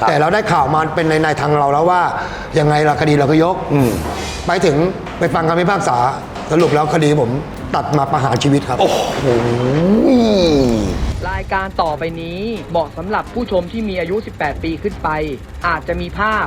ครับแต่เราได้ข่าวมาเป็นในในทางเราแล้วว่ายังไงล่ะคดีเราก็ยกอืมไปถึงไปฟังคำพิพากษาสรุปแล้วคดีผมตัดมาประหารชีวิตครับ โอ้โหรายการต่อไปนี้เหมาะสำหรับผู้ชมที่มีอายุ 18 ปีขึ้นไป อาจจะมีภาพ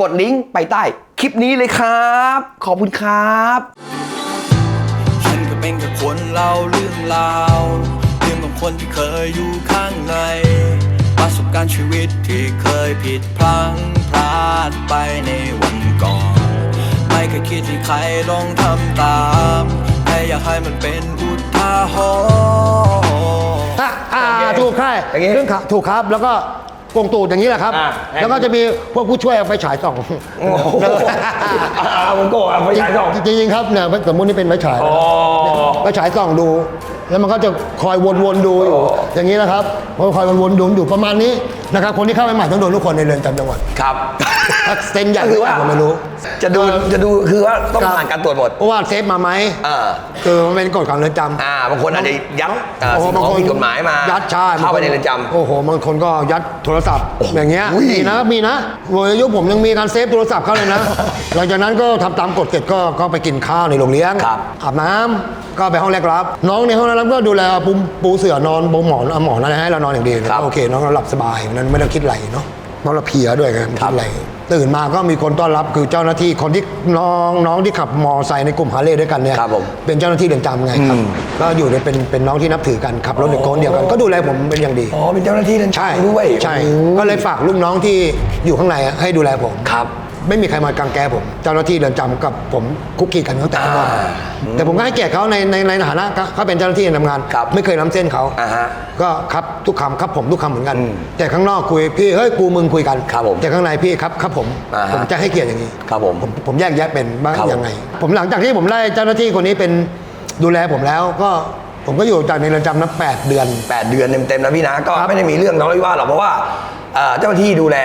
กดลิงก์ไปใต้คลิปนี้เลยครับ ขอบคุณครับฉันก็เป็นแค่คนเล่าเรื่องราวเรื่องของคนที่เคยอยู่ข้างใน ประสบการณ์ชีวิตที่เคยผิดพลั้งพลาดไปในวันก่อน ไม่เคยคิดที่ใครลองทำตามแค่อยากให้มันเป็นอุทาหรณ์ อะอ่าถูกใช่อย่างงี้ เรื่องขาถูกครับแล้วก็ กงตูดอย่างนี้แหละครับ อ่าแล้วก็จะมีพวกผู้ช่วยเอาไฟฉายส่อง โอ้โหอ่าผมโกรธอะไฟฉายส่อง จริงๆครับเนี่ยสมมตินี่เป็นไฟฉายอ๋อไฟฉายส่องดู แล้วมันก็จะคอยวนๆดูอยู่ อย่างนี้นะครับมันคอยวนๆดูอยู่ประมาณนี้นะครับคนที่เข้าไปใหม่ต้องโดนทุกคนในเรือนจำจังหวัด ครับ ถ้าเซ็นใหญ่ก็คือว่าผมไม่รู้ จะดูจะดูคือว่าต้องผ่านการตรวจหมดเพราะว่าเซฟมาไหมอ่าคือมันเป็นกฎของเรือนจำอ่าบางคนอาจจะยัดอ่าโอ้โหสิ่งของผิดกฎหมายมายัดใช่เข้าไปในเรือนจำโอ้โหบางคนก็ยัดโทรศัพท์อย่างเงี้ยอุ้ยมีนะมีนะโวยอายุผมยังมีการเซฟโทรศัพท์เขาเลยนะหลังจากนั้นก็ทำตามกฎเสร็จก็ก็ไปกินข้าวในโรงเลี้ยงครับอาบน้ำก็ไปห้องแรกรับ น้องในห้องแรกรับก็ดูแลปูปูเสื่อนอนบนหมอนเอาหมอนอะไรให้เรานอนอย่างดีครับโอเคน้องเราหลับสบายนั้นไม่ต้องคิดอะไรเนาะเพราะเราเพลียด้วยกันไม่ครัคิบดอะไร ตื่นมาก็มีคนต้อนรับคือเจ้าหน้าที่คนที่น้องน้องที่ขับมอไซค์ในกลุ่มฮาร์เลย์ด้วยกันเนี่ยครับผมเป็นเจ้าหน้าที่เรือนจำไงครับอืมก็อยู่ในเป็นเป็นน้องที่นับถือกันขับรถในโกนเดียวกันก็ดูแลผมเป็นอย่างดี อ๋อเป็นเจ้าหน้าที่เรือนใช่จำด้วยใช่ โอ้โห ก็เลยฝากลูกน้องที่อยู่ข้างในอะให้ดูแลผม ครับ ไม่มีใครมากางแกผม เจ้าหน้าที่เรือนจำกับผมคุกคีกันตั้งแต่ข้างนอกอ่าแต่ผมก็ให้เกียรติเขาในในในฐานะเขาเป็นเจ้าหน้าที่ทำงาน ครับไม่เคยล้ำเส้นเขาอ่าฮะก็ครับทุกคำครับผมทุกคำเหมือนกัน อืมแต่ข้างนอกคุยพี่เฮ้ยกูมึงคุยกันครับผมแต่ข้างในพี่ครับครับผมอ่าฮะผมจะให้เกียรติอย่างนี้ครับผมผมผมแยกแยะเป็นว่าครับผม ยังไง ผมหลังจากที่ผมไล่เจ้าหน้าที่คนนี้เป็นดูแลผมแล้วก็ผมก็อยู่จากในเรือนจำนั้นแปดเดือน 8 เดือนเต็มๆนะพี่นะ ก็ครับ ไม่ได้มีเรื่องทะเลาะวิวาทหรอกเพราะว่า เอ่อเจ้าหน้าที่ดูแล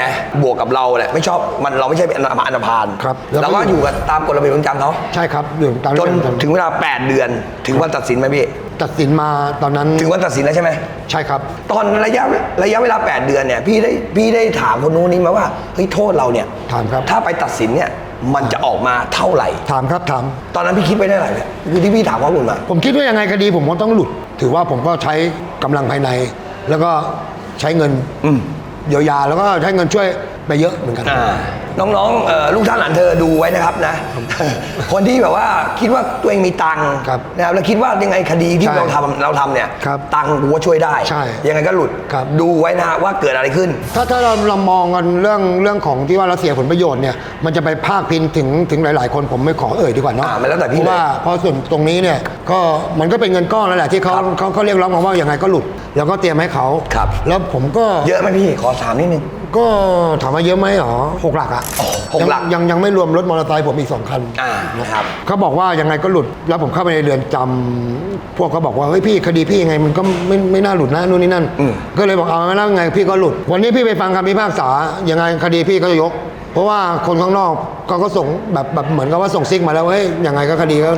บวกกับเราแหละไม่ชอบมันเราไม่ใช่เป็นอันธพาลครับแล้วก็อยู่กับตามกฎระเบียบเรือนจำเขาใช่ครับอยู่ตามจนเรือนจำถึงเวลา 8 เดือน ถึงวันตัดสินไหมพี่ตัดสินมาตอนนั้นถึงวันตัดสินแล้วใช่ไหมใช่ครับ ตอนระยะระยะเวลา 8 เดือนเนี่ยพี่ได้พี่ได้ถามคนนู้นนี้มาว่าเฮ้ยโทษเราเนี่ยถามครับ ถ้าไปตัดสินเนี่ยมันจะออกมาเท่าไหร่ ถามครับถาม ตอนนั้นพี่คิดไว้ได้เท่าไหร่เนี่ยคือที่พี่ถามข้อมูลมา ผมคิดว่ายังไงคดีผมก็ต้องหลุด ถือว่าผมก็ใช้กำลังภายใน แล้วก็ใช้เงินอืม เยียวยาแล้วก็ใช้เงินช่วย ไปเยอะเหมือนกันอ่าน้องๆเอ่อลูกท่านหลานเธอดูไว้นะครับนะ คนที่แบบว่าคิดว่าตัวเองมีตังค์ครับนะครับแล้วคิดว่ายังไงคดีที่ใช่เราทำเราทำเนี่ยครับตังค์กูว่าช่วยได้ใช่ยังไงก็หลุดครับดูไว้นะฮะว่าเกิดอะไรขึ้น ถ้าถ้าเราเรามองกันเรื่องเรื่องของที่ว่าเราเสียผลประโยชน์เนี่ยมันจะไปพาดพิงถึงถึงหลาย ๆ คนผมไม่ขอเอ่ยดีกว่าเนาะอ่ามันแล้วแต่พี่เพราะว่าเพราะส่วนตรงนี้เนี่ยก็มันก็เป็นเงินก้อนแล้วแหละที่เขาครับเขาเขาเรียกร้องมาว่ายังไงก็หลุด แล้วก็เตรียมให้เขาครับแล้วผมก็เยอะไหมพี่ขอถามนิดนึง ก็ถามว่าเยอะไหมหรอหกหลักอะโอ้หกหลักยังยังยังไม่รวมรถมอเตอร์ไซค์ผมอีกสองคันอ่านะครับเขาบอกว่ายังไงก็หลุดแล้วผมเข้าไปในเรือนจำพวกเขาบอกว่าเฮ้ยพี่คดีพี่ยังไงมันก็ไม่ไม่น่าหลุดนะนู่นนี่นั่นอืมก็เลยบอกเอาไม่แล้วไงพี่ก็หลุด วันนี้พี่ไปฟังคำพิพากษายังไงคดีพี่ก็ยก เพราะว่าคนข้างนอกเขาก็ส่งแบบแบบเหมือนกับว่าส่งซิกมาแล้วว่าเฮ้ยยังไงก็คดีก็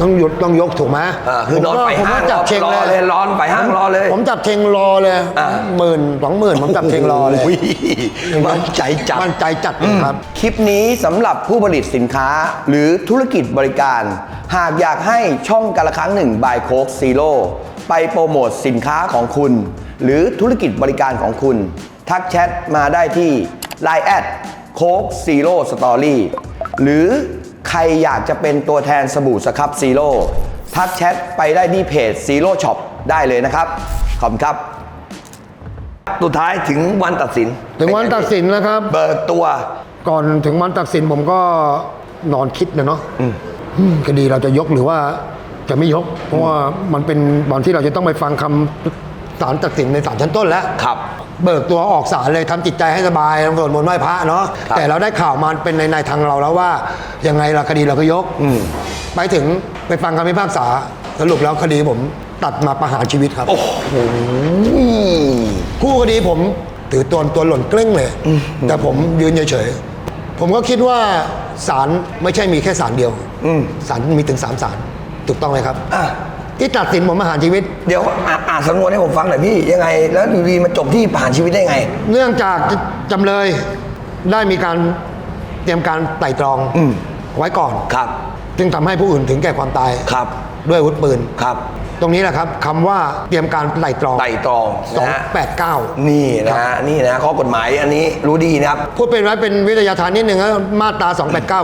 ต้องต้องหยุดต้องยกถูกไหมอ่าคือนอนผมก็ไปผมห้างก็จับเชงรอเลยร้อนไปห้างรอเลย ผมจับเชงรอเลยอ่า หมื่นสองหมื่นผมจับเชงรอเลยโยมั่นใจจัด มั่นใจจัดครับ คลิปนี้สำหรับผู้ผลิตสินค้าหรือธุรกิจบริการ หากอยากให้ช่องกันละครั้งหนึ่งบายโคกซีโร่ไปโปรโมทสินค้าของคุณ หรือธุรกิจบริการของคุณ ทักแชทมาได้ที่ Line แอดโคกซีโร่สตอรี่หรือ ใครอยากจะเป็นตัวแทนสบู่สครับซีโร่ทักแชทไปได้ที่เพจซีโร่ช็อปได้เลยนะครับ ขอบคุณครับ สุดท้ายถึงวันตัดสินถึงวันตัดสินแล้วครับ เบิกตัว ก่อนถึงวันตัดสินผมก็นอนคิดนะเนาะอืมคดีเราจะยกหรือว่าจะไม่ยก เพราะว่ามันเป็นวันที่เราจะต้องไปฟังคำศาลตัดสินในศาลชั้นต้นแล้วครับ เบิกตัวออกศาลเลยทำจิตใจให้สบายทำสวดมนต์ไหว้พระเนาะครับแต่เราได้ข่าวมาเป็นในในทางเราแล้วว่ายังไงล่ะคดีเราก็ยกอืมไปถึงไปฟังคำพิพากษาสรุปแล้วคดีผมตัดมาประหารชีวิตครับ โอ้โหคู่คดีผมถือตัวตัวหล่นเกลี้งเลย แต่ผมยืนเฉยๆผมก็คิดว่าศาลไม่ใช่มีแค่ศาลเดียวอืมศาลมีถึงสามศาลถูกต้องไหมครับอะ ที่ตัดสินผมประหารชีวิต เดี๋ยวอ่านอ่านสำนวนให้ผมฟังหน่อยพี่ยังไง แล้วอยู่ดีมาจบที่ผ่านชีวิตได้ไง เนื่องจากจำเลยได้มีการเตรียมการไตร่ตรองอืม ไว้ก่อน ครับ จึงทำให้ผู้อื่นถึงแก่ความตายครับ ด้วยอาวุธปืน ครับ ตรงนี้แหละครับคำว่าเตรียมการไตร่ตรองไต่ตรองสองนะฮะแปดเก้า นี่นะฮะนี่นะข้อกฎหมายอันนี้รู้ดีนะครับ พูดเป็นไว้เป็นวิทยาทานนิดหนึ่งนะมาตรา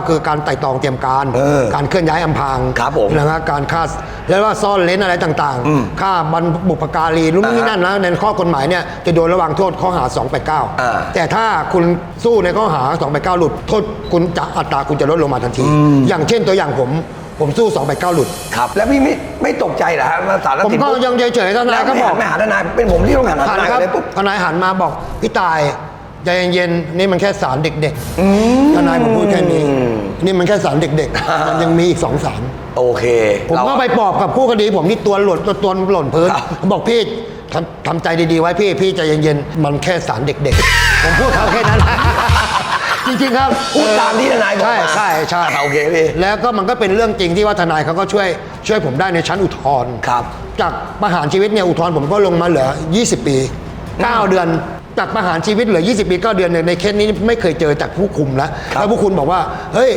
289 คือการไต่ตรองเตรียมการ เออการเคลื่อนย้ายอำพรางครับผมนะฮะการฆ่าแล้วว่าซ่อนเลนอะไรต่างอืมๆฆ่าบรรบุปการีนู่นนี่อ่าฮะนั่นนะในข้อกฎหมายเนี่ยจะโดนระวังโทษข้อหา อ่า289 แต่ถ้าคุณสู้ในข้อหา 289 หลุดโทษคุณจะอัตราคุณจะลดลงมาทันที อย่างเช่นตัวอย่างผม ผมสู้289หลุด ครับ แล้วพี่ไม่ไม่ตกใจเหรอฮะมาสารตัดผมสินก็ปุ๊บยังเฉยๆทนายก็บอกไม่หาทนายเป็นผมที่ต้องหันหาทหันนายครับเลยปุ๊บ ทนายหันมาบอกพี่ตายใจเย็นๆนี่มันแค่สารเด็กๆทนายผมพูดแค่นี้ นี่มันแค่สารเด็กอ่าๆมันยังมีอีกสองสารโอเคผมเรา ก็ไปปลอบกับคู่คดีผมที่ตัวหล่นตัวตัวหล่นพื้นครับ ผมบอกพี่ทำทำใจดีๆไว้พี่พี่ใจเย็นๆมันแค่สารเด็กๆ ผมพูดเขาแค่นั้น จริงๆครับพูดตามที่ทนายบอกใช่มาใช่ใช่อ่าโอเคพี่แล้วก็มันก็เป็นเรื่องจริงที่ว่าทนายเขาก็ช่วยช่วยผมได้ในชั้นอุทธรณ์ครับ จากประหารชีวิตเนี่ยอุทธรณ์ผมก็ลงมาเหลือ 20 ปี 9 เดือน จากประหารชีวิตเหลือ 20 ปี 9 เดือนเนี่ยในเคสนี้ไม่เคยเจอจากผู้คุมแล้วครับแล้วผู้คุมบอกว่า เฮ้ย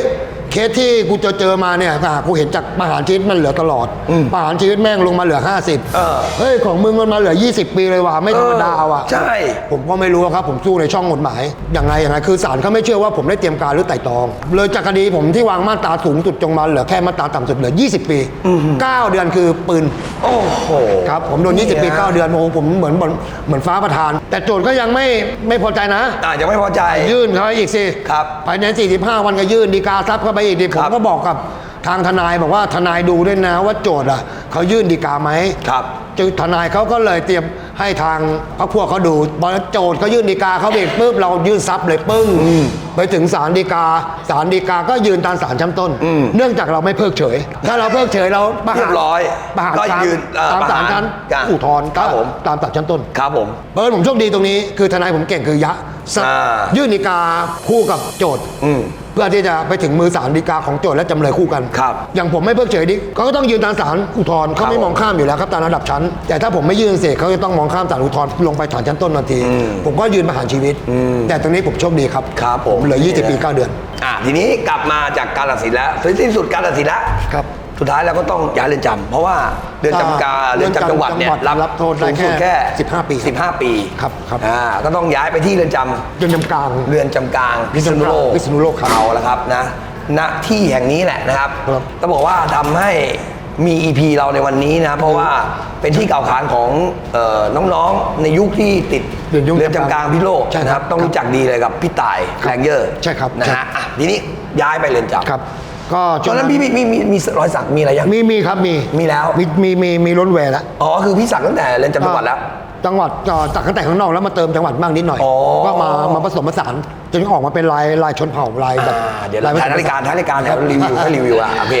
เคสที่กูเจอเจอมาเนี่ยอะกูเห็นจากประหารชีวิตมันเหลือตลอดประหารชีวิตแม่งลงมาเหลือ 50เออ เฮ้ยของมึงมันมาเหลือ 20 ปีเลยว่ะไม่ธรรมดาว่ะ ใช่ ผมก็ไม่รู้ครับผมสู้ในช่องกฎหมายอย่างไรอย่างไรคือศาลเขาไม่เชื่อว่าผมได้เตรียมการหรือไต่ตรอง เลยจากคดีผมที่วางมาตราสูงสุดจงมาเหลือแค่มาตราต่ำสุดเหลือ 20 ปี 9 เดือนคือปืนโอ้โห ครับผมโดน 20 ปีะ9เดือนโอ้โหผมเหมือนเหมือนเหมือนฟ้าประทาน แต่โจทย์ก็ยังไม่ไม่พอใจนะ อ่ายังไม่พอใจ ยื่นเขาไปอีกสิครับภายใน 45 วันก็ยื่นดีกาซับเข้าไปอีกดิผคมรับก็บอกกับทางทนายบอกว่าทนายดูด้วยนะว่าโจทย์อะเขายื่นดีกาไหมครับจึงทนายเขาก็เลยเตรียมให้ทางพรรคพวกเขาดูพอโจทย์เขายื่นดีกาเขาเบรกปุ๊บเรายื่นซับเลยปึ้งไปถึงศาลดีกาศาลดีกาก็ยืนตามศาลชั้นต้นอืมเนื่องจากเราไม่เพิกเฉย ถ้าเราเพิกเฉยเราประหารเรียบร้อยประหารก็ตามยืนเอ่อตามศาลชั้นประหารอุทธรณ์ครับผมตามศาลชั้นต้นครับผมเออผมโชคดีตรงนี้ คือทนายผมเก่งคือยะสะอ่ายื่นดีกาคู่กับโจทย์อืมเพื่อที่จะไปถึงมือศาลฎีกาของโจทย์และจำเลยคู่กันครับอย่างผมไม่เพิกเฉยดิเขาก็ต้องยืนตามศาลอุทธรณ์เขาไม่ครับมองข้ามอยู่แล้วครับตามระดับชั้น แต่ถ้าผมไม่ยื่นเสร็จเขาจะต้องมองข้ามศาลอุทธรณ์ลงไปศาลชั้นต้นทันทีอืมผมก็ยืนประหารชีวิตอืมแต่ตรงนี้ผมโชคดีครับครับผมเหลือ 20 ปี 9 เดือน อ่าทีนี้กลับมาจากการตัดสินแล้วสิ้นสุดการตัดสินแล้วครับ สุดท้ายเราก็ต้องย้ายเรือนจำเพราะว่าเรือนจำกลางอ่าเรือนจำจังหวัดเนี่ยเรือนจำจังหวัดรับโทษได้สูงสุดแค่แค่ 15 ปี 15 ปีครับครับอ่าก็ต้องย้ายไปที่เรือนจำจนจำกลางเรือนจำกลางพิษณุโลกพิษณุโลกครับเอาละครับนะณที่แห่งนี้แหละนะครับครับต้องบอกว่าทำให้มี EP เราในวันนี้นะ เพราะว่าเป็นที่กล่าวขานของเอ่อน้องๆ ในยุคที่ติดเรือนยุคเรือนจำกลางพิษณุโลกใช่ครับนะครับ ต้องรู้จักดีเลยกับพี่ต่ายครับแรงเยอร์ใช่ครับนะใช่ฮะอะทีนี้ย้ายไปเรือนจำครับ ก็ตอนนั้นพี่มีมีมีมีรอยสักมีอะไรยังมีมีครับมีมีแล้วมีมีมีมีล้นแวร์แล้วอ๋อคือพี่สักตั้งแต่เรือนจำจังหวัดแล้ว จังหวัดก็จากตั้งแต่ข้างนอกแล้วมาเติมจังหวัดบ้างนิดหน่อยอ๋อ ก็มามาผสมผสานจนออกมาเป็นลายลายชนเผ่าลายแบบอ่าเดี๋ยวลายผสท้ายมผรายสการท้ายรายการเดี๋ยวรีวิวให้รีวิวอะโอเค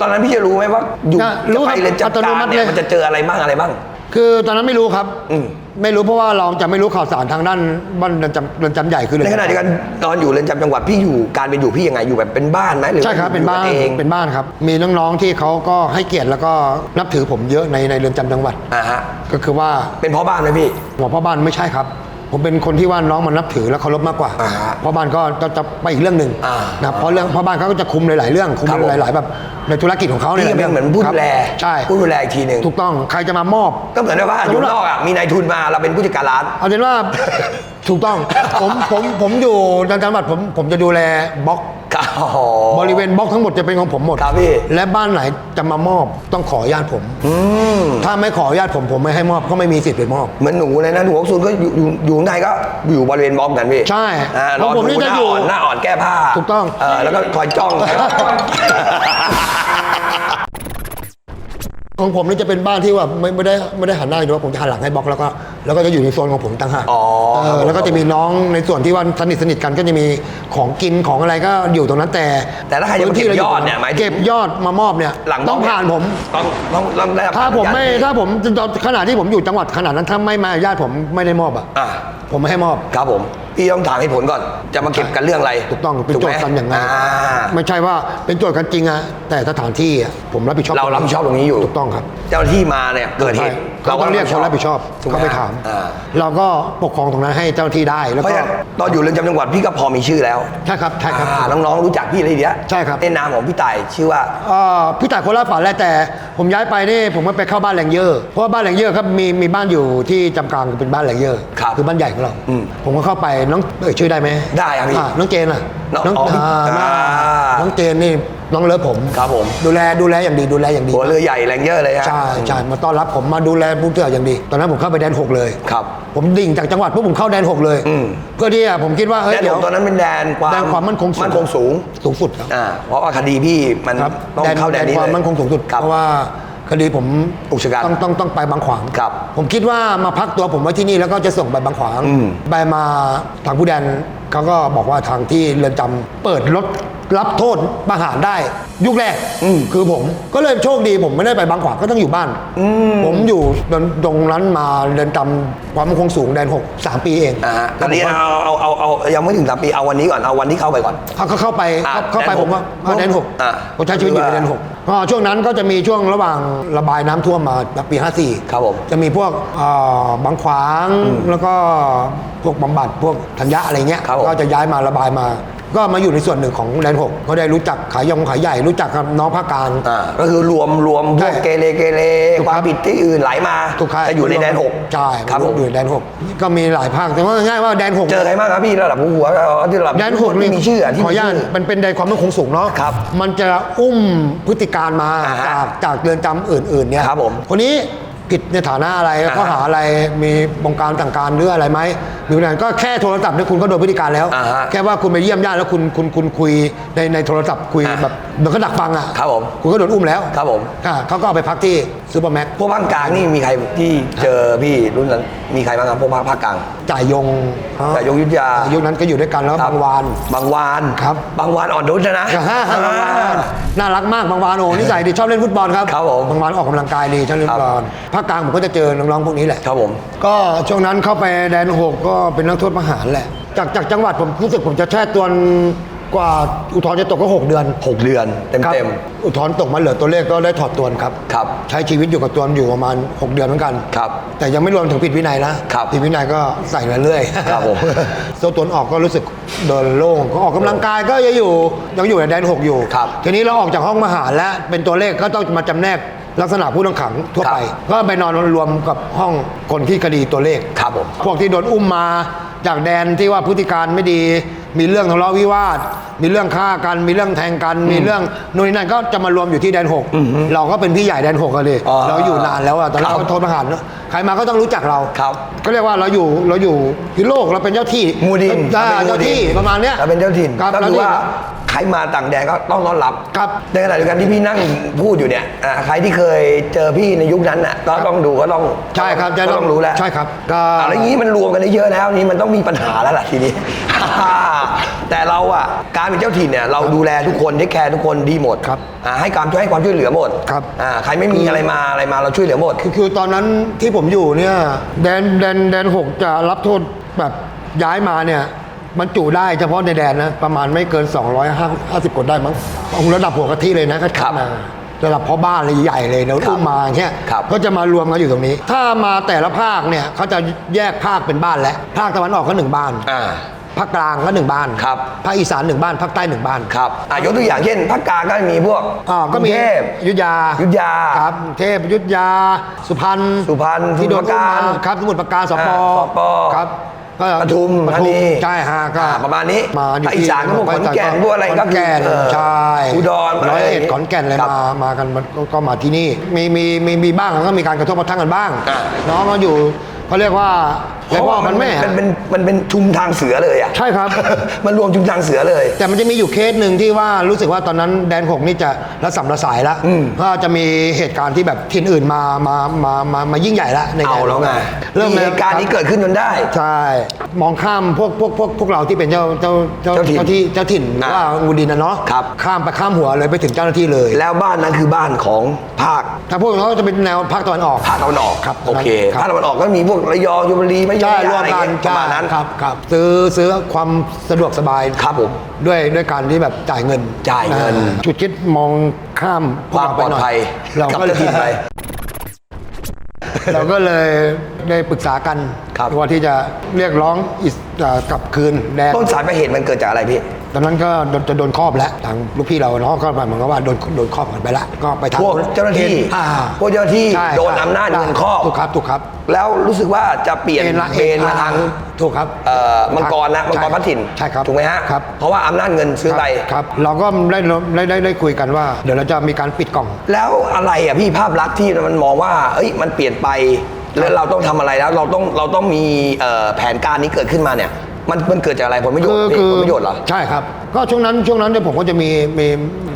ตอนนั้นพี่จะรู้ไหมว่าอยู่ก็รู้จะไปครับเรือนจำอัตกโนลางมัติเนี่ยเลย มันจะเจออะไรบ้างอะไรบ้าง คือตอนนั้นไม่รู้ครับอืม ไม่รู้เพราะว่าเราจะไม่รู้ข่าวสารทางด้านบ้านเรือนจำเรือนจำใหญ่คือเรืในอนขณะเดียวกันตอนอยู่เรือนจำจังหวัดพี่อยู่การเป็นอยู่พี่ยังไงอยู่แบบเป็นบ้านไหมหรือใช่ครับเป็นบ้านอยู่กัเองเป็นบ้านครับ มีน้องๆที่เขาก็ให้เกียรติแล้วก็นับถือผมเยอะในในเรือนจำจังหวัด อ่าฮะก็คือว่าเป็นพ่อบ้านไหมพี่หัวพ่อบ้านไม่ใช่ครับ ผมเป็นคนที่ว่าน้องมันนับถือและเคารพมากกว่าอ่าฮะพ่อบ้านก็จะจะไปอีกเรื่องหนึ่งอ่านะเพราะเรื่องพ่อบ้านเขาก็จะคุมหลาย ๆ เรื่องคุมครับผม หลาย ๆ แบบในธุรกิจของเขาพี่ก็เป็นเหมือนผู้ครัดูบแลใช่ผู้ดูแลอีกทีหนึ่งถูกต้องใครจะมามอบ ก็เหมือนกับว่าอยู่นอกอะมีนายทุนมาเราเป็นผู้จัดการร้าน เอาเป็นว่า ถูกต้อง ผมผมผมอยู่ในจังหวัดผมผมจะดูแลบล็อก ครับโอ้โหบริเวณบล็อกทั้งหมดจะเป็นของผมหมดครับพี่และบ้านไหนจะมามอบต้องขออนุญาตผมอืมถ้าไม่ขออนุญาตผมผมไม่ให้มอบก็ไม่มีสิทธิ์ไปมอบ เหมือนหนูเลยนะหนูของซูนก็อยู่อยู่อยู่ข้างในก็อยู่บริเวณบล็อกกันพี่ใช่อ่าของรอผมนี่ดูหจะน้าอยู่อ่อนหน้าอ่อนแก้ผ้าถูกต้อง เออแล้วก็คอยจ้อง ของผมนี่จะเป็นบ้านที่ว่าไม่ไม่ได้ไม่ได้หันหน้าอยู่ว่าผมจะหันหลังให้บล็อกแล้วก็แล้วก็จะอยู่ในโซนของผมต่างหากอ๋อเออแล้วก็จะมีน้องในส่วนที่ว่าสนิทสนิทกันก็จะมีของกินของอะไรก็อยู่ตรงนั้นแต่แต่ถ้าใครจะมาเก็บยอดเนี่ยหมายถึงเก็บยอดมามอบเนี่ยหลังต้องบล็กผ่านผม ต้องต้องต้องได้รับถ้าผมไม่อนุญตถ้าผมขนาดที่ผมอยู่จังหวัดขนาดนั้นถ้าไม่มาญาติผมไม่ได้มอบอะอะผมไม่ให้มอบ ครับผม พี่ต้องถามให้ผลก่อน จะมาเก็บกันเรื่องอะไรถูกต้องเป็นโจทย์กันอย่างไรอ่าไม่ใช่ว่าเป็นโจทย์กันจริงอะแต่สถานที่อะผมรับผิดชอบเรารับผิดชอบตรงนี้อยู่ถูกต้องครับ เจ้าหน้าที่มาเนี่ยเกิดเหใช่ตุเราต้องเรียกคนรับผิดชอบถูกหเขาไปถามอ่าเราก็ปกครองตรงนั้นให้เจ้าหน้าที่ได้แล้วเพราะก็ฉะนั้นตอนอยู่เรือนจำจังหวัดพี่ก็พอมีชื่อแล้วใช่ครับใช่ครับอ่าน้องๆรู้จักพี่เลยเดียวใช่ครับในนามของพี่ต่ายชื่อว่าเอ่อพี่ต่ายโคราชฝันแหละแต่ผมย้ายไปนี่ผมก็ไปเข้าบ้านแหลงเยอะเพราะว่าบ้านแหลงเยอะครับมีมีบ้านอยู่ที่จำกลางเป็นบ้านแหลงเยอะครับคือบ้านใหญ่ของเราอืมผมก็เข้าไปน้องเอ่ยชื่อได้ไหมได้ครับพี่ อ่าน้องเจนอะน้องอ๋อพี่อ่าอ่า น้องเจนนี่น้องเลิฟผม ครับผม ดูแลดูแลอย่างดีดูแลอย่างดีหัวเรือใหญ่แรงเยอะเลยฮะ ใช่ใช่มาต้อนรับผมมาดูแลผู้เถื่ออย่างดี ตอนนั้นผมเข้าไปแดนหกเลย ครับ ผมดิ่งจากจังหวัดปุ๊บผมเข้าแดนหกเลย อืม เพื่อที่จะผมคิดว่าเฮ้ยแดนเดี๋ขยอวงตอนนั้นเป็นแดนความแดนความมั่นคงสูงมั่นคงสูงสูงสุดครับ อ่าเพราะว่าคดีพี่มันครับต้องเข้าแดนนี้ความเลยมั่นคงสูงสุด ครับ เพราะว่า คดีผมอุกชะกันต้องต้องต้องไปบางขวางครับผมคิดว่ามาพักตัวผมไว้ที่นี่แล้วก็จะส่งไปบางขวางอืมไปมาทางผู้แดนเขาก็บอกว่าทางที่เรือนจำเปิดรถรับโทษประหารได้ ยุคแรกคือผมก็เลยโชคดีผมไม่ได้ไปบางขวางก็ต้องอยู่บ้านผมอยู่ตรงนั้นมาเรือนจำความมั่นคงสูงแดนหกสามปีเองอ่าฮะตอนนี้เอาเอาเอาเอายังไม่ถึงสามปีเอาวันนี้ก่อนเอาวันที่เข้าไปก่อน เขาก็เข้าไปอะเข้าเข้าไปแดนหกผมว่าอะแดนหกอะผมใช้ชีวิตอยู่ในแดนหกก็ช่วงนั้นก็จะมีช่วงระหว่างระบายน้ำท่วมมาปี 54ครับผมจะมีพวกเอ่อบางขวางแล้วก็พวกบำบัดพวกธัญญะอะไรเงี้ยครับผมก็จะย้ายมาระบายมา ก็มาอยู่ในส่วนหนึ่งของแดนหกเขาได้รู้จักขายยงขายใหญ่ รู้จักกับน้องภาคกลาง อ่าก็คือรวมรวมพใช่วกเกเรเกเรถูกคครับ วามผิดที่อื่นไหลมาถูกครับจะอยู่ในแดนหกใช่ครับผมอยู่ในแดนหกก็มีหลายภาคแต่ว่าง่ายๆว่าแดนหก เจอใครบ้างครับพี่ระดับหัวๆเอาที่ระดับแดนหกที่มีชื่ออะที่ขออมีนุญาตชื่อ มันเป็นแดนความมั่นคงสูงเนาะครับมันจะอุ้มพฤติการมาอ่าฮะจากจากเรือนจำอื่นๆเนี่ยครับผมคนนี้ ผิดในฐานะอะไรอ่าฮะข้อหาอะไรมีบงการต่างการหรืออะไรไหมหรืออะไรก็แค่โทรศัพท์เนี่ยคุณก็โดนพฤติการแล้วอ่าฮะแค่ว่าคุณไปเยี่ยมญาติแล้วคุณคุณคุณคุยในในโทรศัพท์คุยอ่าแบบเหมือนก็ดักฟังอะครับผมคุณก็โดนอุ้มแล้วครับผมอ่าเขาก็เอาไปพักที่ซูเปอร์แม็กพวกภาคกลางนี่มีใครที่เจอพี่รุ่นนั้นมีใครบ้างครับพวกภาคภาคกลางจ่ายยงจ่ายยงยุทธยายุคนั้นก็อยู่ด้วยกันแล้วครับบางวานบางวานครับบางวานอ่อนนุชนะอ่าน่ารักมากบางวานโอ้นิสัยดีชอบเล่นฟุตบอลครับครับผมบางวานออกกำลังกายดีชอบเล่นฟุตบอลภาคกลางผมก็จะเจอน้องๆพวกนี้แหละ ครับผม ก็ช่วงนั้นเข้าไปแดนหกก็เป็นนักโทษประหารแหละ จากจากจังหวัดผมรู้สึกผมจะแช่ตัวกว่าอุทธรณ์จะตกก็ 6 เดือนหกเดือนเต็มครับเต็มอุทธรณ์ตกมาเหลือตัวเลขก็ได้ถอดตัวครับครับใช้ชีวิตอยู่กับตัวอยู่ประมาณ 6 เดือนเหมือนกันครับแต่ยังไม่รวมถึงผิดวินัยนะครับผิดวินัยก็ใส่เรื่อยๆครับผมโซตวนออกก็รู้สึกเดินโล่งก็ออกกำลังกายก็ยังอยู่ยังอยู่ในแดนหกอยู่ครับทีนี้เราออกจากห้องมหาแล้วเป็นตัวเลขก็ต้องมาจำแนก ลักษณะผู้ต้องขังทั่วไป ก็ไปนอนรวมกับห้องคนที่คดีตัวเลขครับผมพวกที่โดนอุ้มมาจากแดนที่ว่าพฤติการไม่ดี มีเรื่องทะเลาะวิวาท มีเรื่องฆ่ากัน มีเรื่องแทงกัน มีเรื่องนู่นนี่นั่นก็จะมารวมอยู่ที่แดนหกเราก็เป็นพี่ใหญ่แดนหกกันเลยอ๋อเราอยู่นานแล้วอะตอนครัเราบก็โทษประหารเนอะใครมาก็ต้องรู้จักเราครับก็เรียกว่าเราอยู่เราอยู่ที่โลกเราเป็นเจ้าที่มูดินอ่าเจ้าที่ประมาณเนี้ยเราเป็นเจ้าถิ่นครับก็แล้วคือนี่ว่าใครมาต่างแดนก็ต้องต้อนรับครับในขณะเดียวกันที่พี่นั่งพูดอยู่เนี่ยอ่าใครที่เคยเจอพี่ในยุคนั้นน่ะก็ต้องดูก็ต้องใช่ครับจะก็ต้องรู้แล้วใช่ครับก็เอาแล้วงี้มันรวมกันได้เยอะแล้วนี่มันต้องมีปัญหาแล้วล่ะทีนี้ แต่เราอะการเป็นเจ้าถิ่นเนี่ยเราดูแลทุกคนเทคแคร์ทุกคนดีหมดครับอ่าให้ความช่วยให้ความช่วยเหลือหมดครับ อ่าใครไม่มีอะไรมาอะไรมาเราช่วยเหลือหมด คือคือตอนนั้นที่ผมอยู่เนี่ยแดนแดนแดนหกจะรับโทษแบบย้ายมาเนี่ย มันจุได้เฉพาะในแดนนะ ประมาณไม่เกิน 250คนได้มั้งเอาระดับหัวกะทิเลยนะก็ครับมาระดับพ่อบ้านเลยใหญ่เลยแล้วครับอุ้มมาอย่างเงี้ยครับก็จะมารวมกันอยู่ตรงนี้ ถ้ามาแต่ละภาคเนี่ยเขาจะแยกภาคเป็นบ้านแล้วภาคตะวันออกก็หนึ่งบ้านอ่าภาคกลางก็หนึ่งบ้านครับภาคอีสานหนึ่งบ้านภาคใต้หนึ่งบ้านครับอะยกตัวอย่างเช่นภาคกลางก็มีพวกอ่าก็มีรุงเทพอยุธยาอยุธยาครับกรุงเทพอยุธยา สุพรรณสุพรรณที่โดนสมุทรปราการอุ้มครับสมุทรปราการสปอ่าสปครับ ก็ปทุมปธาทุนีมใช่ฮะก็อ่าประมาณนี้มาอยู่ภาคอีที่สานก็พวกขอนแก่นพวกอะไรก็ขอนแก่นคือเออใช่อุดรร้อยเอ็ดอะไรขอนแก่นอะไรครับมามากันมันก็ก็มาที่นี่มีมีมีมีบ้างแล้วก็มีการกระทบกระทั่งกันบ้างอ่าน้องก็อยู่เขาเรียกว่าและพ่อพันแม่มันเป็นมันเป็นชุมทางเสือเลยอะใช่ครับ มันรวมชุมทางเสือเลย แต่มันจะมีอยู่เคสหนึ่งที่ว่ารู้สึกว่าตอนนั้นแดนหกนี่จะระสำระสายแล้วก็จะมีเหตุการณ์ที่แบบถิ่นอื่นมามามามามายิ่งใหญ่แล้วในดนเอาแล้วไงเริ่มมีเหตุการณ์นี้เกิดขึ้นจนได้ ใช่มองข้ามพวกพวกพวกพวกเราที่เป็นเจ้าเจ้าเจ้าเจ้าถิ่นเจ้าที่เจ้าถิ่นหรือว่างูดินนะเนาะครับข้ามไปข้ามหัวเลยไปถึงเจ้าหน้าที่เลย แล้วบ้านนั้นคือบ้านของภาคถ้าพวกเขาจะเป็นแนวภาคตะวันออกภาคตะวันออกครับโอเคครับภาคตะวันออกก็มีพวกระยองชลบุรีไม่ยอใช่มรวมอะไรกันเงี้ยประมาณนั้นครับครับซื้อซื้อความสะดวกสบายครับผมด้วยด้วยการที่แบบจ่ายเงินจ่ายเงินอ่จุดคิดมองข้ามพคววามกปลอดเไปหน่ภัยเรากับก็เลยเจ้าถิ่นไปเราก็เลยได้ปรึกษากันครับว่าที่จะเรียกร้องอิสเอ่อกลับคืนแดนต้นสายปลายเหตุมันเกิดจากอะไรพี่ ตอนนั้นก็โดนจะโดนครอบแล้วทางลูกพี่เราเนาะก็เหมือนกับว่าโดนโดนครอบกันไปละก็ไปทางพวกเจ้าหน้าที่อ่าพวกเจ้าหน้าที่ใช่โดนอำนาจเงินครอบถูกครับถูกครับ แล้วรู้สึกว่าจะเปลี่ยนเอ็นละเบนมาทางถูกครับเอ่อมังกรนะมังกรพัดถิ่นใช่ครับถูกไหมฮะครับ เพราะว่าอำนาจเงินซื้อไป ครับ เราก็ได้ได้ได้ได้คุยกันว่า เดี๋ยวเราจะมีการปิดกล่อง แล้วอะไรอะพี่ภาพลักษณ์ที่มันมองว่า เอ้ยมันเปลี่ยนไป แล้วเราต้องทำอะไรแล้วเราต้องเราต้องมีเอ่อแผนการนี้เกิดขึ้นมาเนี่ย มันมันเกิดจากอะไรผลประโยชน์พี่ผลประโยชน์เหรอใช่ครับ ก็ช่วงนั้นช่วงนั้นเนี่ยผมก็จะมีมี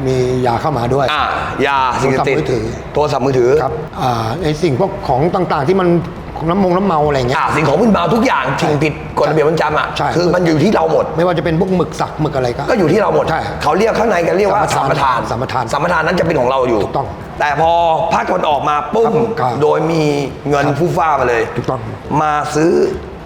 มียาเข้ามาด้วยอะยาสิ่งเสพติดโทรศัพท์มือถือโทรศัพท์มือถือครับอ่าในสิ่งพวกของต่างๆ ที่มันน้ำมงน้ำเมาอะไรเงี้ยอะสิ่งของมึนเมาทุกอย่างสิ่งผิดกฎระเบียบประจำอะใช่คือมันอยู่ที่เราหมด ไม่ว่าจะเป็นพวกหมึกสักหมึกอะไรก็ก็อยู่ที่เราหมดใช่เขาเรียกข้างในกันเรียกว่าสัสัมมปปทาทานนสัมปทานสัมปทานนั้นจะเป็นของเราอยู่ถูกต้อง แต่พอภาคตะวันออกมาปุ้มครับโดยมีเงินฟู่ฟ้ามาเลยถูกต้องมาซื้อ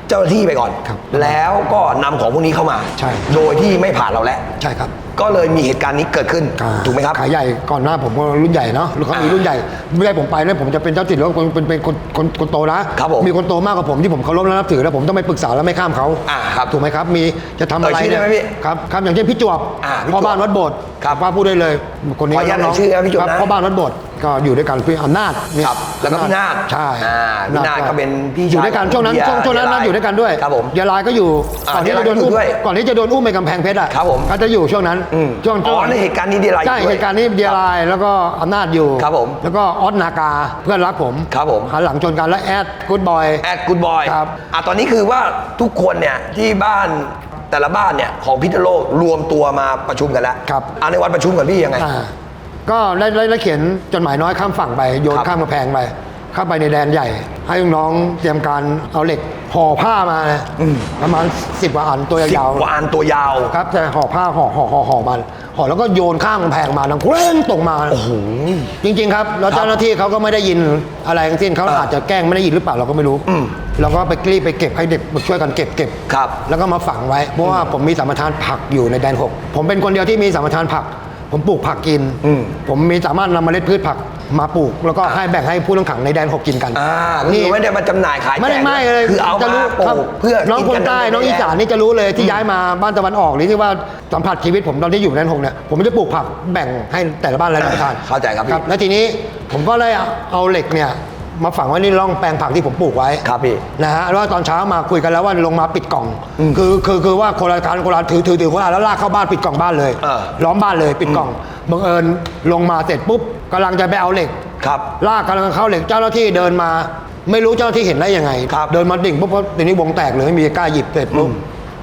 เจ้าหน้าที่ไปก่อน ครับแล้วก็นำของพวกนี้เข้ามา ใช่ โดยที่ไม่ผ่านเราแล้ว ใช่ครับก็เลยมีเหตุการณ์นี้เกิดขึ้น ถูกไหมครับ ขายใหญ่ก่อนหน้าผมก็รุ่นใหญ่เนาะเขามีรุ่นใหญ่ไม่ได้ผมไปแล้วผมจะเป็นเจ้าถิ่นแล้วเป็นเป็นเป็นคนคนคนโตนะครับผมมีคนโตมากกว่าผมที่ผมเคารพและนับถือแล้วผมต้องไปปรึกษาแล้วไม่ข้ามเขาอ่าครับถูกไหมครับ มีจะทำอะไรเอ่ยชื่อได้ไหมพี่ครับครับอย่างเช่นพี่จวบอ่าพี่จวบพ่อบ้านวัดโบสถ์ครับว่าพูดได้เลยคนนี้ขออนุญาตน้องเอ่ยชื่อนะพี่จวบครับนะ พ่อบ้านวัดโบสถ์ ก็อยู่ด้วยกันพี่อำนาจเนี่ยครับแล้วก็พี่นาคใช่อ่าพี่นาคก็เป็นพี่อยู่ด้วยกันชายช่วงนั้นของช่วงช่วงนั้นเดียนั้นอยู่ด้วยกันด้วยครับผมเดียลายก็อยู่อ่าก่อนที่จะโดนเดียลายก็อยู่อุ้มด้วยก่อนที่จะโดนอุ้มไปกำแพงเพชรอะครับผมเขาจะอยู่ช่วงนั้นอืมช่วงอ๋อในเหตุการณ์นี้เดียลายอยู่ใช่ด้วยเหตุการณ์นี้เดียลายแล้วก็อำนาจอยู่ครับผมแล้วก็ออสนากาเพื่อนรักผมครับผม หันหลังชนกันแล้วแอดกูดบอย แอดกูดบอยครับอะตอนนี้คือว่าทุกคนเนี่ยที่บ้านแต่ละบ้านเนี่ยของพิษณุโลกรวมตัวมาประชุมกันแล้วครับอะในวันประชุมกันพี่ยังไง อ่า ก็ได้ได้ได้เขียนจดหมายน้อยข้ามฝั่งไปโยนครับ ข้ามกำแพงไปเข้าไปในแดนใหญ่ ให้น้องๆเตรียมการเอาเหล็กห่อผ้ามานะประมาณสิบกว่าอันตัวสิบยาวกว่าอันตัวยาว ๆครับแต่ห่อผ้าห่อห่อห่อห่อมันห่อแล้วก็โยนข้ามกำแพงมาดังเคว้งตกมา โอ้โห จริงๆครับแล้วเจ้าหน้าที่เขาก็ไม่ได้ยินอะไรทั้งสิ้นเขาอ่าอาจจะแกล้งไม่ได้ยินหรือเปล่าเราก็ไม่รู้อืม เราก็ไปกรีบไปเก็บให้เด็กมาช่วยกันเก็บเก็บ ครับ แล้วก็มาฝังไว้เพราะว่าผมมีสัมปทานผักอยู่ในแดนหกผมเป็นคนเดียวที่มีสัมปทานผัก ผมปลูกผักกิน อืมผมมีสามารถนำเมล็ดพืชผักมาปลูก แล้วก็ให้แบ่งให้ผู้ต้องขังในแดนหกกินกันอ่านี่ไม่ได้มาจำหน่ายขายแจกไม่ได้ไม่เลยคือเอาจะมารู้ปลูครับกเพื่อน้องกิคนกัใต้น้องอีสานนี่จะรู้เลยที่ย้ายมาบ้านตะวันออกหรือที่ว่าสัมผัสชีวิตผมตอนที่อยู่ในแดนหกเนี่ยผมจะปลูกผักแบ่งให้แต่ละบ้านและแต่ละทานเข้าใจครับพี่ แล้วทีนี้ผมก็เลยเอาเหล็กเนี่ย มาฝังไว้ในร่องแปลงผักที่ผมปลูกไว้ครับพี่นะฮะแล้วตอนเช้ามาคุยกันแล้วว่าลงมาปิดกล่อง คือคือคือว่าคนละการคนละถือถือถือคนละแล้วลากเข้าบ้านปิดกล่องบ้านเลยเออ ล้อมบ้านเลยปิดกล่องบังเอิญลงมาเสร็จปุ๊บกำลังจะไปเอาเหล็ก ครับ ลากกำลังเข้าเหล็กเจ้าหน้าที่เดินมา ไม่รู้เจ้าหน้าที่เห็นได้ยังไง ครับเดินมาดิ่งปุ๊บเพราะทีนี้วงแตกเลยไม่มีกล้าหยิบเสร็จปุ๊บ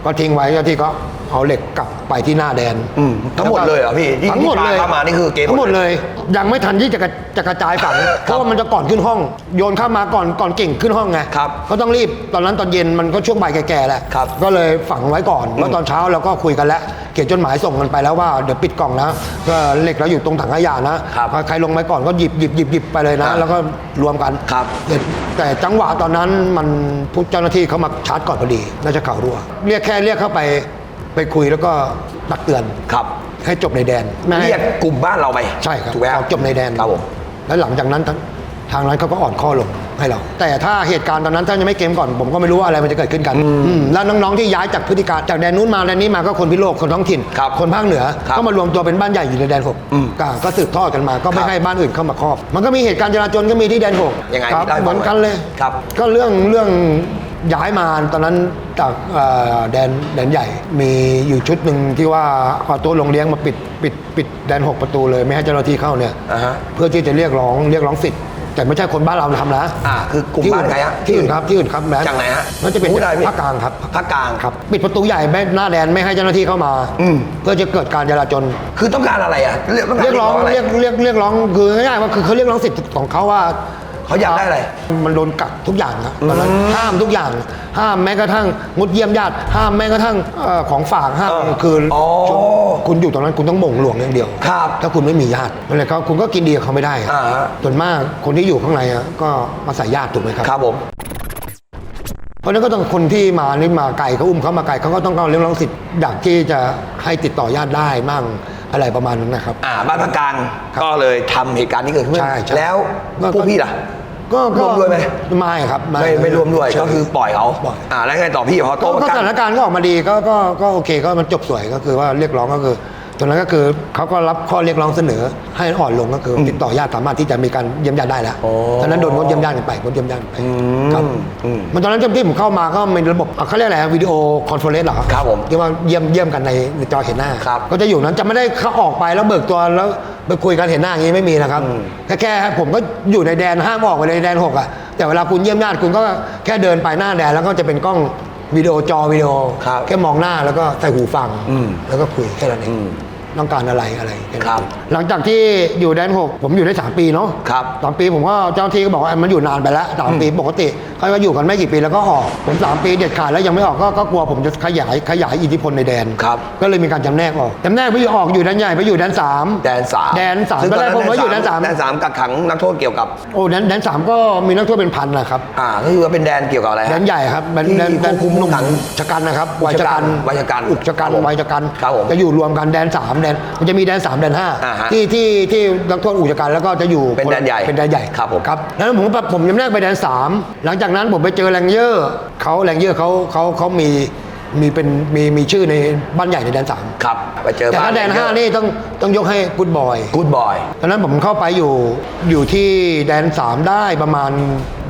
ก็ทิ้งไว้เจ้าหน้าที่ก็ เอาเหล็กกลับไปที่หน้าแดนอืมทั้งหมดเลยเหรอพี่ที่ทั้งหมดเลยที่พาเข้ามานี่คือเกมหมดทั้งหมดเลย ยังไม่ทันที่จะกระจะกระจายฝังเพราะว่ามันจะก่อนขึ้นห้อง โยนเข้ามาก่อนก่อนเก่งขึ้นห้องไงครับก็ต้องรีบตอนนั้นตอนเย็นมันก็ช่วงบ่ายแก่ๆแหละครับก็เลยฝังไว้ก่อนแล้วตอนเช้าเราก็คุยกันแล้วเขียนจดหมายส่งกันไปแล้วว่าเดี๋ยวปิดกล่องนะก็เหล็กเราอยู่ตรงถังขยะนะครับใครลงไปก่อนก็หยิบหยิบหยิบหยิบไปเลยนะ ครับแล้วก็รวมกันครับแต่แต่จังหวะตอนนั้นมันผู้เจ้าหน้าที่เขามาชาร์จก่อนพอดีน่าจะข่าวรั่วเรียกแค่เรียกเข้าไป ไปคุยแล้วก็ตักเตือนครับ ให้จบในแดนไม่ให้ เรียกกลุ่มบ้านเราไปใช่ครับถูกไหมเอาจบในแดนครับผม แล้วหลังจากนั้นทางทางนั้นเขาก็อ่อนข้อลงให้เรา แต่ถ้าเหตุการณ์ตอนนั้นถ้ายังไม่เกมก่อน ผมก็ไม่รู้ว่าอะไรมันจะเกิดขึ้นกันอืมแล้วน้องๆที่ย้ายจากพฤติการจากแดนนู้นมาแดนนี้มาก็คนพิโลกคนท้องถิ่นครับคนภาคเหนือครับก็มารวมตัวเป็นบ้านใหญ่อยู่ในแดนหกอืมก็ก็สืบทอดกันมา ก็ไม่ครับให้บ้านอื่นเข้ามาครอบ มันก็มีเหตุการณ์จราจรก็มีที่แดนหกยังไงครับได้ฟังเหมือนกันเลยครับ ก็เรื่องเรื่อง ย้ายมาตอนนั้นจากเอ่อแดนแดนใหญ่ มีอยู่ชุดหนึ่งที่ว่าเอาตัวลงเลี้ยงมาปิดปิดปิดแดนหกประตูเลยไม่ให้เจ้าหน้าที่เข้าเนี่ยอ่าฮะเพื่อที่จะเรียกร้องเรียกร้องสิทธิ์แต่ไม่ใช่คนบ้านเราทำนะอ่าคือกลุ่มที่บ้านใครฮะที่อื่นครับที่อื่นครับแม้จากไหนฮะนั่นจะเป็นพูดได้พี่ภาคกลางครับภาคกลางครับปิดประตูใหญ่ไม่หน้าแดนไม่ให้เจ้าหน้าที่เข้ามาอืมเพื่อจะเกิดการจราจรคือต้องการอะไรอะเรียกต้องการเรียกร้องะไเรียกเรียกเรียกร้องคือง่ายๆว่าคือเขาเรียกร้องสิทธิ์ของเขาว่า เขาอยากได้อะไร มันโดนกักทุกอย่างนะตอนนั้นห้ามทุกอย่าง ห้ามแม้กระทั่งงดเยี่ยมญาติ ห้ามแม้กระทั่งเอ่อของฝากห้ามเออคือออคุณอยู่ตรงนั้นคุณต้องหม่งหลวงอย่างเดียว ครับถ้าคุณไม่มีญาตินั่นแหละครับคุณก็กินดีกับเขาไม่ได้อะอ่าฮะ ส่วนมากคนที่อยู่ข้างในอะก็มาใส่ญาติถูกไหมครับ ครับผม เพราะฉะนั้นก็ต้องคนที่มานี่มาไกลเขาอุ้มเขามาไกลเขาก็ต้องการเรียกร้องสิทธิ์อยากที่จะให้ติดต่อญาติได้มั่ง อะไรประมาณนั้นนะครับ อ่าบ้านภาคกลางครับก็เลยทำเหตุการณ์นี้เกิดขึ้นใช่ใช่แล้วก็พวกพี่ล่ะก็ก็ร่วมด้วยไหมไม่ครับไม่ไม่ร่วมด้วยใช่ ก็คือปล่อยเขาปล่อย อ่าแล้วไงต่อพี่พอก็โต๊ะประก็กัสถานนการณ์ก็ออกมาดีก็ก็ก็โอเคก็มันจบสวยก็คือว่าเรียกร้องก็คือ ตรงนั้นก็คือเขาก็รับข้อเรียกร้องเสนอ ให้อ่อนลงก็คืออติดต่อญาติสามารถที่จะมีการเยี่ยมญาติได้แล้วโอ้ตอนนั้นโดนงดเยี่ยมญาติกันไปงดเยี่ยมญาติไปอืมครับอืมมันตอนนั้นที่ผมเข้ามาก็มีระบบเขาเรียกอะไรวิดีโอคอนเฟอเรนซ์เหรอครับผมที่ว่าเยี่ยมเยี่ยมกันในในจอเห็นหน้าครับก็จะอยู่นั้นจะไม่ได้เขาออกไปแล้วเบิกตัวแล้วไปคุยกันเห็นหน้าอย่างนี้ไม่มีนะครับอืมแค่แค่ผมก็อยู่ในแดนห้ามออกไปเลยในแดนหกอะแต่เวลาคุณเยี่ยมญาติคุณก็แค่เดินไปหน้าแดนแล้วก็จะเป็นกล้องวิดีโอจอวิดีโอครับแค่มองหน้าแล้วก็ใส่หูฟังอืมแล้วก็คุยแค่นั้นเองอืม ต้องการอะไรอะไรแนั้นครับ หลังจากที่อยู่แดนหกผมอยู่ได้สามปีเนาะครับสามปีผมก็เจ้าหน้าที่ก็บอกว่ามันอยู่นานไปแล้วสามปีปกติเขาก็อยู่กันไม่กี่ปีแล้วก็ออกผมสามปีเด็ดขาดแล้วยังไม่ออกก็ก็กลัวผมจะขยายขยายอิทธิพลในแดนครับก็เลยมีการจำแนกออกจำแนกไปอยู่ออกอยู่แดนใหญ่ไปอยู่แดนสามแดนสามแดนสามซึ่งตอนแรกผมว่าอยู่แดนสามแดนสามกักขังนักโทษเกี่ยวกับโอ้แดนแดนสามก็มีนักโทษเป็นพันนะครับอ่าก็คือว่าเป็นแดนเกี่ยวกับอะไรฮะแดนใหญ่ครับแดนที่แดนแดนควบคุมหนุ่มขังชะกันนะครับอุวัยกชะชะกักันนวัยชะกันอุกชะกันครับผมวัยชะกันครับผมจะอยู่รวมกันแดนสามแดนมันจะมีแดนสามแดนห้าอ่าฮะที่ที่ที่นักโทษอุกชะกันแล้วก็จะอยู่เป็นแดนใหญ่เป็นแดนใหญ่ครับผมครับแล้วผมก็ผมจำแนกไปแดนสามหลังจากนั้นผมไปเจอแรงเยอร์เขาแรงเยอร์เขาเขาเขามีมีเป็นมีมีชื่อในบ้านใหญ่ในแดนสามครับไปเจอแต่บ้าถ้าแดนห้านี่ต้องต้องยกให้กูดบอย กูดบอย ตอนนั้นผมเข้าไปอยู่อยู่ที่แดน 3 ได้ประมาณ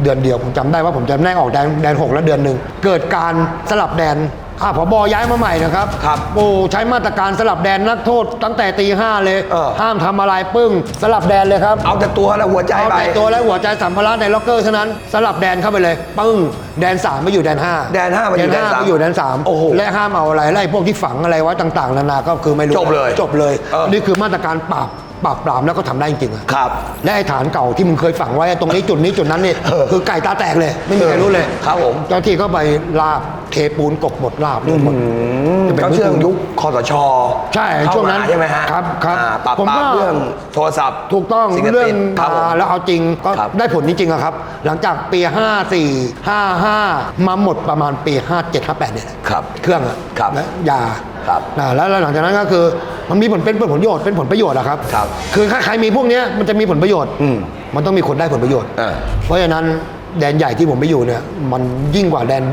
เดือนเดียวผมจำได้ว่าผมจำแนกออกแดนแดน6แล้วเดือนหนึ่งเกิดการสลับแดน อ่าพบย้ายมาใหม่นะครับครับโอ้ใช้มาตรการสลับแดนนักโทษ ตั้งแต่ตีห้าเลย เออ ห้ามทำอะไรปึ้ง สลับแดนเลยครับ เอาแต่ตัวและหัวใจเอาไปแต่ตัวและหัวใจสัมภาระในล็อกเกอร์เท่านั้นสลับแดนเข้าไปเลยปึ้งแดน3ไม่อยู่แดน5แดนห้ามาอยู่แดนสามไปอยู่แดนสามโอ้โหและห้ามเอาอะไรไล่พวกที่ฝังอะไรไว้ต่าง ๆ นานาก็คือไม่รู้จบเลยจบเลยเออ นี่คือมาตรการปราบ ปราบปรามแล้วก็ทำได้จริงๆอะครับและไอ้ฐานเก่าที่มึงเคยฝังไว้ตรงนี้จุดนี้จุดนั้นนี่เออคือไก่ตาแตกเลย ไม่มีใครรู้เลยครับผมเจ้าหน้าที่ก็ไปลาบเทปูนกบหมดลาบเลยหมดจะเป็นก็เชื่องยุคคอสชใช่เข้าช่วงนั้นมาใช่ไหมฮะครับครับอ่าปราบผมปก็รามเรื่องโทรศัพท์ ถูกต้องสิ่งเรื่องติดครับผมมาแล้วเอาจริงก็ครับได้ผลจริงๆอะครับ หลังจากปี 54 55 มาหมดประมาณปี 57 58เนี่ยแหละครับ เครื่องอะครับและยาครับนะแล้วแล้วหลังจากนั้นก็คือมันมีผลเป็นผลประโยชน์เป็นผลประโยชน์อะครับครับ คือถ้าใครมีพวกเนี้ยมันจะมีผลประโยชน์อืมมันต้องมีคนได้ผลประโยชน์ อ่า เพราะฉะนั้นแดนใหญ่ที่ผมไปอยู่เนี่ย มันยิ่งกว่าแดน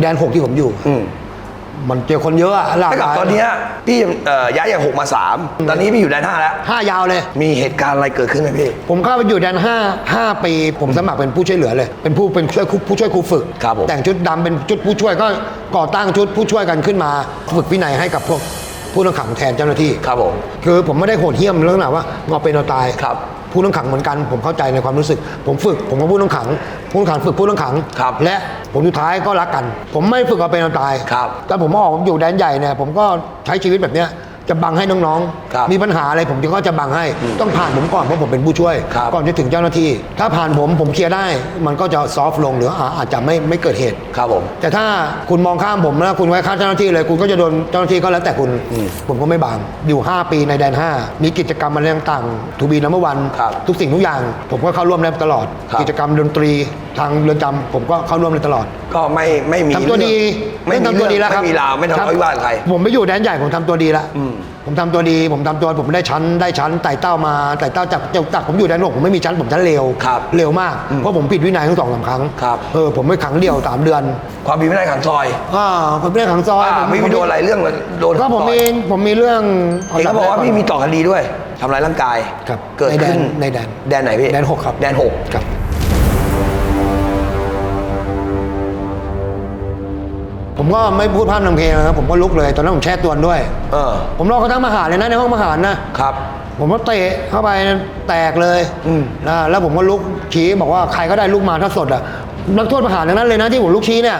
แดนหกที่ผมอยู่ อืม มันเจอคนเยอะอะหลากถ้าหกับลายตอนเนี้ยพี่เอ่อย้ายจากหกมาสามตอนนี้พี่อยู่แดนห้าแล้ว ห้ายาวเลย มีเหตุการณ์อะไรเกิดขึ้นไหมพี่ ผมเข้าไปอยู่แดนห้าห้าปี ผมสมัครเป็นผู้ช่วยเหลือเลย เป็นผู้เป็นช่วยครูผู้ช่วยครูฝึก ครับผมแต่งชุดดำเป็นชุดผู้ช่วยก็ก่อตั้งชุดผู้ช่วยกันขึ้นมา ฝึกวินัยให้กับพวกผู้ต้องขังแทนเจ้าหน้าที่ครับผม คือผมไม่ได้โหดเหี้ยมเรื่องหนาว่างอเป็นเอาตายครับ ผู้ต้องขังเหมือนกัน ผมเข้าใจในความรู้สึก ผมฝึก ผมก็ผู้ต้องขัง ผู้ต้องขังฝึกผู้ต้องขัง ครับและผมสุดท้ายก็รักกัน ผมไม่ฝึกเอาเป็นเอาตายครับ แต่ผมออกอยู่แดนใหญ่เนี่ยผมก็ใช้ชีวิตแบบเนี้ย จะบังให้น้องครับๆ มีปัญหาอะไรผมก็จะบังให้ ต้องผ่านผมก่อนเพราะผมเป็นผู้ช่วย ครับ ก่อนจะถึงเจ้าหน้าที่ ถ้าผ่านผมผมเคลียร์ได้ มันก็จะซอฟต์ลงหรืออาอาจจะไม่ไม่เกิดเหตุ ครับผม แต่ถ้าคุณมองข้ามผมนะคุณไว้ข้ามเจ้าหน้าที่เลยคุณก็จะโดนเจ้าหน้าที่ก็แล้วแต่คุณอืมผมก็ไม่บาง อยู่ 5 ปีในแดน 5 มีกิจกรรมอะไรต่างๆทูบีนัมเบอร์วัน ครับทุกสิ่งทุกอย่าง ผมก็เข้าร่วมได้ตลอด ครับ กิจกรรมดนตรีทางเรือนจำผมก็เข้าร่วมได้ตลอดก็ไม่ไม่มีทำตัวดีไม่มีทำตัวดีแล้วครับไม่มีราวไม่ทะเลาะวิวาทใคร ผมไปอยู่แดนใหญ่ผมทำตัวดีแล้วอืม ผมทำตัวดี ผมทำตัวผมได้ชั้นได้ชั้นไต่เต้ามาไต่เต้าจากจากจากผมอยู่แดนหกผมไม่มีชั้นผมชั้นเร็วครับเร็วมากเพราะผมผิดวินัยทั้งสองสามครั้งครับเออผมไม่ขังเดียวสามเดือน ความผิดวินัยขังซอยอ่าผมไม่ได้ขังซอยอ่าไม่มีโดนอะไรเรื่องโดนก็ผมต่อยมีผมมีเรื่องเห็นเขาบอกว่าพี่มีต่อคดีด้วยทำร้ายร่างกายครับเกิดในแดขึ้นนในแดนแดนไหนพี่แดนหกครับแดนหกครับ ผมก็ไม่พูดภาพำทำเพลงนะครับผมก็ลุกเลย ตอนนั้นผมแช่ตัวด้วย เออ ผมรอเขาทั้งมาหารเลยนะในห้องมาหารนะครับ ผมก็เตะเข้าไปแตกเลยอืมนะแล้วผมก็ลุกชี้บอกว่าใครก็ได้ลุกมาถ้าสดอะนักโทษประหารทั้งนั้นเลยนะที่ผมลุกชี้เนี่ย